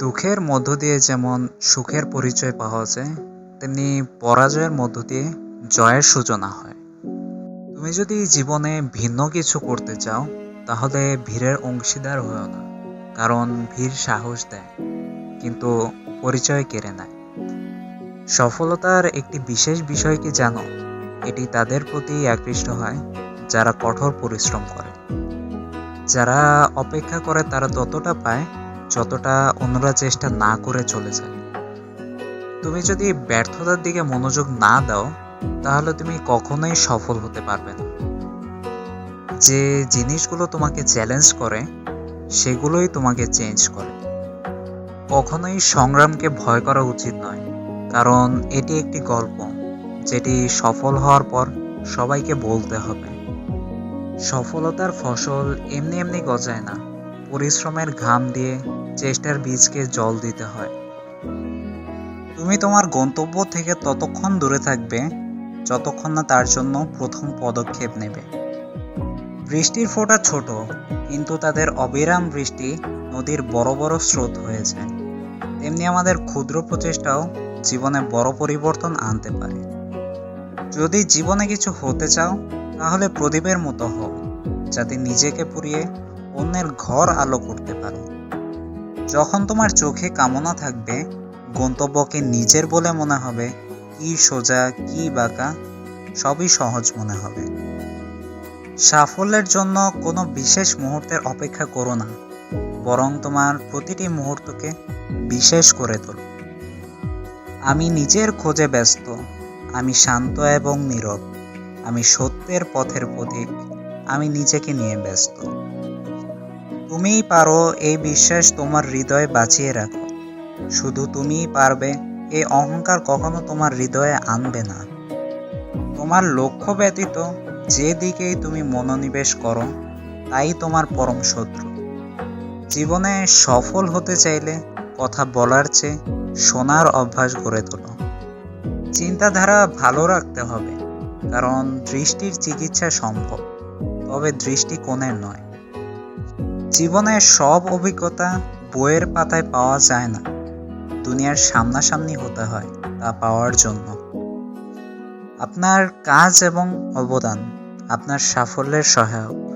দুঃখের মধ্য দিয়ে যেমন সুখের পরিচয় পাওয়া যায়, তেমনি পরাজয়ের মধ্য দিয়ে জয়ের সূচনা হয়। তুমি যদি জীবনে ভিন্ন কিছু করতে চাও, তাহলে ভিড়ের অংশীদার হও না, কারণ ভিড় সাহস দেয়, কিন্তু পরিচয় কেড়ে নেয়। সফলতার একটি বিশেষ বিষয় কি জানো? এটি তাদের প্রতি আকৃষ্ট হয়, যারা কঠোর পরিশ্রম করে। যারা অপেক্ষা করে তারা ততটা পায় যতটা অন্যরা চেষ্টা না করে চলে যায়। তুমি যদি ব্যর্থতার দিকে মনোযোগ না দাও, তাহলে তুমি কখনোই সফল হতে পারবে না। যে জিনিসগুলো তোমাকে চ্যালেঞ্জ করে, সেগুলোই তোমাকে চেঞ্জ করে। কখনোই সংগ্রামকে ভয় করা উচিত নয়, কারণ এটি একটি গল্প, যেটি সফল হওয়ার পর সবাইকে বলতে হবে। সফলতার ফসল এমনি এমনি গজায় না। পরিশ্রমের ঘাম দিয়ে চেষ্টার বীজকে জল দিতে হয়। তুমি তোমার গন্তব্য থেকে ততক্ষণ দূরে থাকবে, যতক্ষণ না তার জন্য প্রথম পদক্ষেপ নেবে। বৃষ্টির ফোঁটা ছোট, কিন্তু তাদের অবিরাম বৃষ্টি নদীর বড় বড় স্রোত হয়েছে। তেমনি আমাদের ক্ষুদ্র প্রচেষ্টাও জীবনে বড় পরিবর্তন আনতে পারে। যদি জীবনে কিছু হতে চাও, তাহলে প্রদীপের মতো হও, যাতে নিজেকে পুড়িয়ে অন্যের ঘর আলো করতে পারো। যখন তোমার চোখে কামনা থাকবে, গন্তব্যকে নিজের বলে মনে হবে, কি সোজা, কি বাঁকা, সবই সহজ মনে হবে। সাফল্যের জন্য কোনো বিশেষ মুহূর্তের অপেক্ষা করো না, বরং তোমার প্রতিটি মুহূর্তকে বিশেষ করে তোলো। আমি নিজের খোঁজে ব্যস্ত, আমি শান্ত এবং নীরব, আমি সত্যের পথের পথিক আমি নিজেকে নিয়ে ব্যস্ত। তুমিই পারো এই বিশ্বাস তোমার হৃদয়ে বাঁচিয়ে রাখো। শুধু তুমিই পারবে, এই অহংকার কখনো তোমার হৃদয়ে আনবে না। তোমার লক্ষ্য ব্যতীত যে দিকেই তুমি মনোনিবেশ করো, তাই তোমার পরম শত্রু। জীবনে সফল হতে চাইলে কথা বলার চেয়ে শোনার অভ্যাস গড়ে তোলো। চিন্তাধারা ভালো রাখতে হবে, কারণ দৃষ্টির চিকিৎসা সম্ভব, তবে দৃষ্টি দৃষ্টিকোণের নয়। জীবনের সব অভিজ্ঞতা বইয়ের পাতায় পাওয়া যায় না। দুনিয়ার সামনাসামনি হতে হয় তা পাওয়ার জন্য। আপনার কাজ এবং অবদান, আপনার সাফল্যের সহায়ক।